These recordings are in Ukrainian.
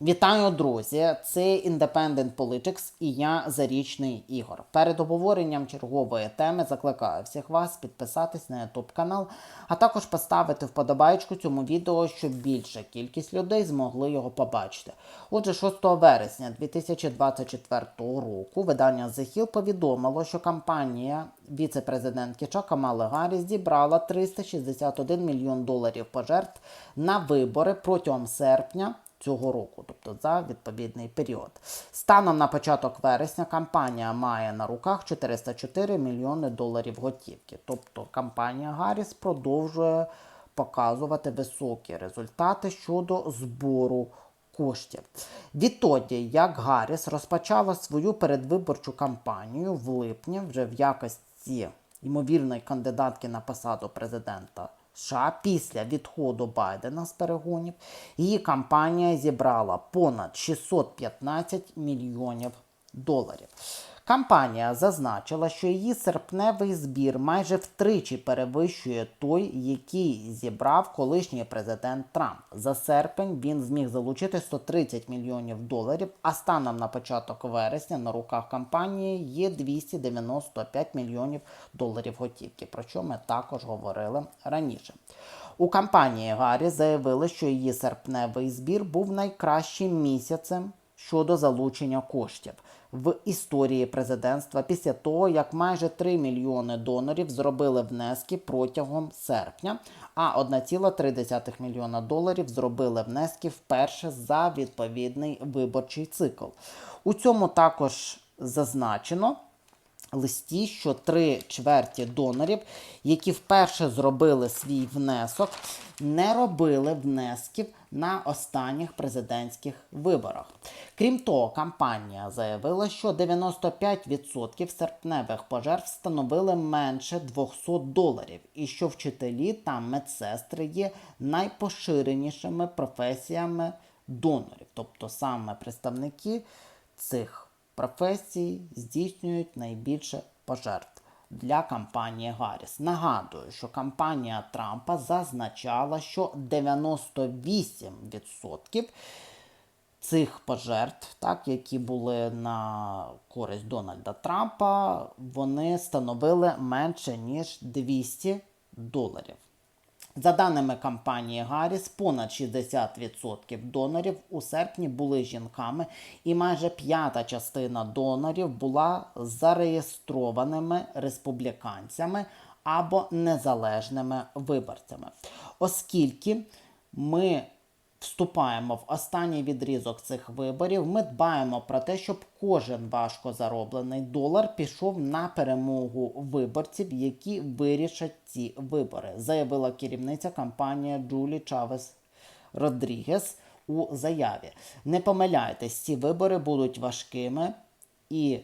Вітаю, друзі! Це Independent Politics і я Зарічний Ігор. Перед обговоренням чергової теми закликаю всіх вас підписатись на YouTube канал, а також поставити вподобайку цьому відео, щоб більша кількість людей змогли його побачити. Отже, 6 вересня 2024 року видання The Hill повідомило, що кампанія віце-президентки Камали Гарріс зібрала 361 мільйон доларів пожертв на вибори протягом серпня цього року, тобто за відповідний період. Станом на початок вересня кампанія має на руках 404 мільйони доларів готівки. Тобто кампанія Гарріс продовжує показувати високі результати щодо збору коштів. Відтоді, як Гарріс розпочала свою передвиборчу кампанію в липні, вже в якості ймовірної кандидатки на посаду президента США після відходу Байдена з перегонів, її кампанія зібрала понад 615 мільйонів доларів. Кампанія зазначила, що її серпневий збір майже втричі перевищує той, який зібрав колишній президент Трамп. За серпень він зміг залучити 130 мільйонів доларів, а станом на початок вересня на руках кампанії є 295 мільйонів доларів готівки, про що ми також говорили раніше. У кампанії Гаррі заявили, що її серпневий збір був найкращим місяцем щодо залучення коштів в історії президентства після того, як майже 3 мільйони донорів зробили внески протягом серпня, а 1,3 мільйона доларів зробили внески вперше за відповідний виборчий цикл. У цьому також зазначено листі, що три чверті донорів, які вперше зробили свій внесок, не робили внесків на останніх президентських виборах. Крім того, кампанія заявила, що 95% серпневих пожертв становили менше 200 доларів, і що вчителі та медсестри є найпоширенішими професіями донорів, тобто саме представники цих професій здійснюють найбільше пожертв для кампанії Гарріс. Нагадую, що кампанія Трампа зазначала, що 98% цих пожертв, так, які були на користь Дональда Трампа, вони становили менше ніж 200 доларів. За даними кампанії Гарріс, понад 60% донорів у серпні були жінками, і майже п'ята частина донорів була зареєстрованими республіканцями або незалежними виборцями. Оскільки ми вступаємо в останній відрізок цих виборів, ми дбаємо про те, щоб кожен важко зароблений долар пішов на перемогу виборців, які вирішать ці вибори, заявила керівниця кампанії Джулі Чавес Родрігес у заяві. Не помиляйтесь, ці вибори будуть важкими і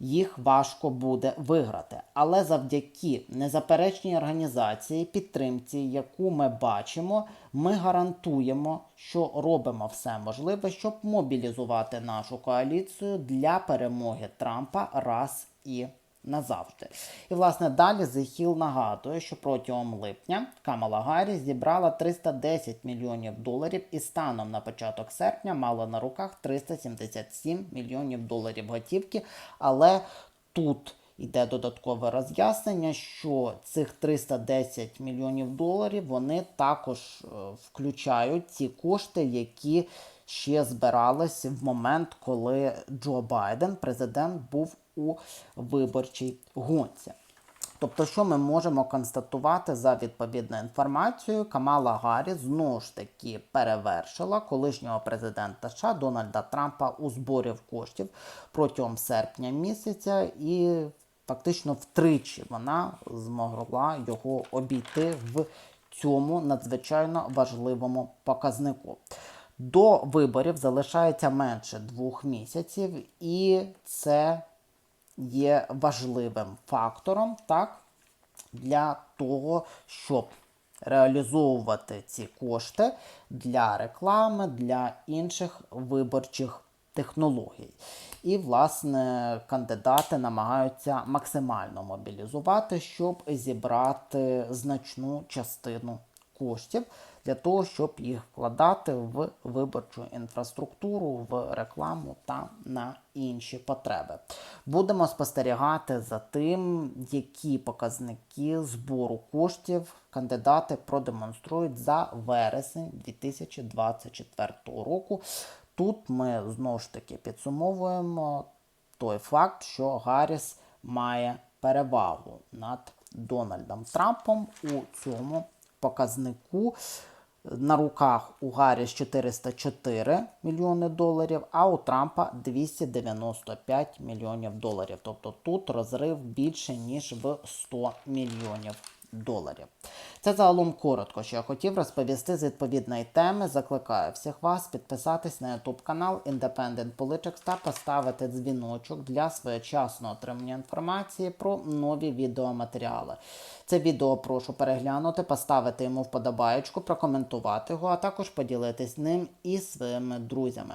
їх важко буде виграти. Але завдяки незаперечній організації, підтримці, яку ми бачимо, ми гарантуємо, що робимо все можливе, щоб мобілізувати нашу коаліцію для перемоги Трампа раз і назавжди. І, власне, далі Hill нагадує, що протягом липня Камала Гарріс зібрала 310 мільйонів доларів і станом на початок серпня мала на руках 377 мільйонів доларів готівки. Але тут йде додаткове роз'яснення, що цих 310 мільйонів доларів вони також е, включають ті кошти, які ще збирались в момент, коли Джо Байден, президент, був у виборчій гонці. Тобто, що ми можемо констатувати за відповідною інформацією, Камала Гаррі знову ж таки перевершила колишнього президента США Дональда Трампа у зборі коштів протягом серпня місяця, і фактично втричі вона змогла його обійти в цьому надзвичайно важливому показнику. До виборів залишається менше двох місяців, і це є важливим фактором так, для того, щоб реалізовувати ці кошти для реклами, для інших виборчих технологій. І, власне, кандидати намагаються максимально мобілізувати, щоб зібрати значну частину коштів для того, щоб їх вкладати в виборчу інфраструктуру, в рекламу та на інші потреби. Будемо спостерігати за тим, які показники збору коштів кандидати продемонструють за вересень 2024 року. Тут ми знову ж таки підсумовуємо той факт, що Гарріс має перевагу над Дональдом Трампом у цьому показнику. На руках у Гарріс 404 мільйони доларів, а у Трампа 295 мільйонів доларів. Тобто тут розрив більше ніж в 100 мільйонів доларів. Це загалом коротко, що я хотів розповісти з відповідної теми. Закликаю всіх вас підписатись на YouTube канал Independent Politics та поставити дзвіночок для своєчасного отримання інформації про нові відеоматеріали. Це відео прошу переглянути, поставити йому вподобаєчку, прокоментувати його, а також поділитись ним із своїми друзями.